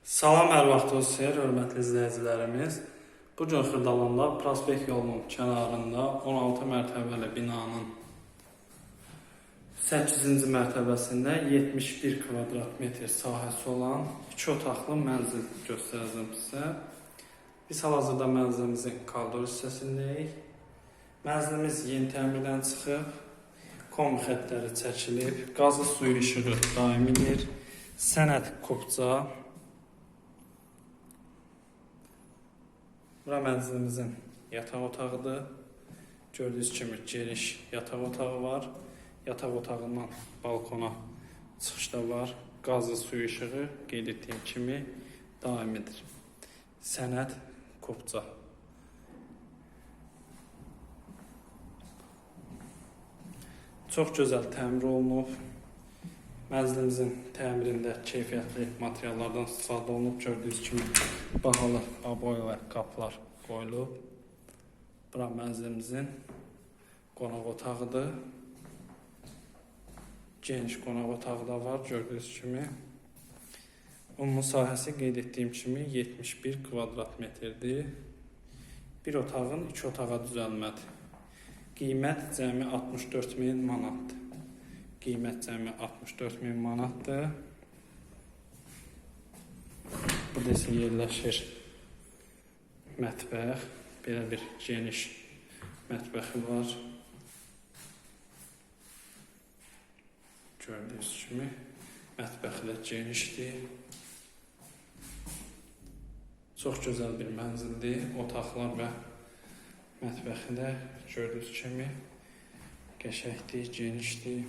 Salam, hər vaxtınız xeyir, hörmətli izləyicilərimiz. Bu gün Xırdalanda Prospekt yolunun kənarında 16 mərtəbəli binanın 8-ci mərtəbəsində 71 kvadrat metr sahəsi olan 2 otaqlı mənzil göstərəcəm sizə. Biz hal-hazırda mənzilimizin koridor hissəsindəyik. Mənzilimiz yeni təmirdən çıxıb, kombi xəttləri çəkilib, qazı suyu işığı daimidir, sənəd kopca, Bura mənzilimizin yataq otağıdır. Gördüyünüz kimi geniş yataq otağı var. Yataq otağından balkona çıxışda var. Qazlı suyu işığı qeyd etdiyim kimi daimidir. Sənəd kopca. Çox gözəl təmir olunub. Mənzilimizin təmirində keyfiyyətli materiallardan istifadə olunub. Gördüyünüz kimi bahalı aboy və qapılar qoyulub. Bura mənzilimizin qonaq otağıdır. Geniş qonaq otağı da var gördüyünüz kimi. Ümumi sahəsi qeyd etdiyim kimi 71 kvadrat metrdir. Bir otağın iki otağa düzəlmədir. Qiymət cəmi 64 min manatdır. Qiymət cəmi 64 min manatdır. Burada isə yerləşir mətbəx. Belə bir geniş mətbəxi var. Gördüyünüz kimi mətbəxi də genişdir. Çox gözəl bir mənzildir. Otaqlar və mətbəxi də gördüyünüz kimi qəşəngdir, genişdir.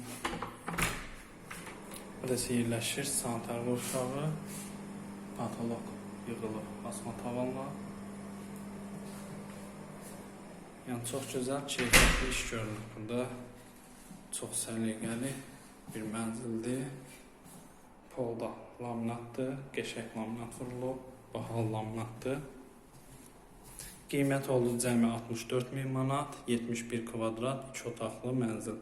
Burası yerləşir sanitar qurşağı, patolog yığılıb asma tavanla. Yəni çox gözəl, keyfiyyətli iş görünür burada. Çox səliqəli bir mənzildir. Polda laminatdır, qəşəng laminat vurulub, bahalı laminatdır. Qiymət oldu cəmi 64 min manat, 71 kvadrat, 2 otaqlı mənzil.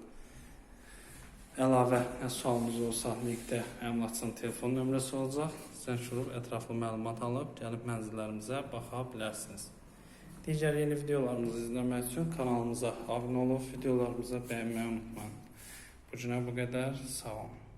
Əlavə sualınız olsa, linkdə əmlakçının telefon nömrəsi olacaq. Zəng vurub ətraflı məlumat alıb gəlib mənzillərimizə baxa bilərsiniz. Digər yeni videolarımızı izləmək üçün kanalımıza abunə olub videolarımızı bəyənməyi unutmayın. Bu günə bu qədər. Sağ olun.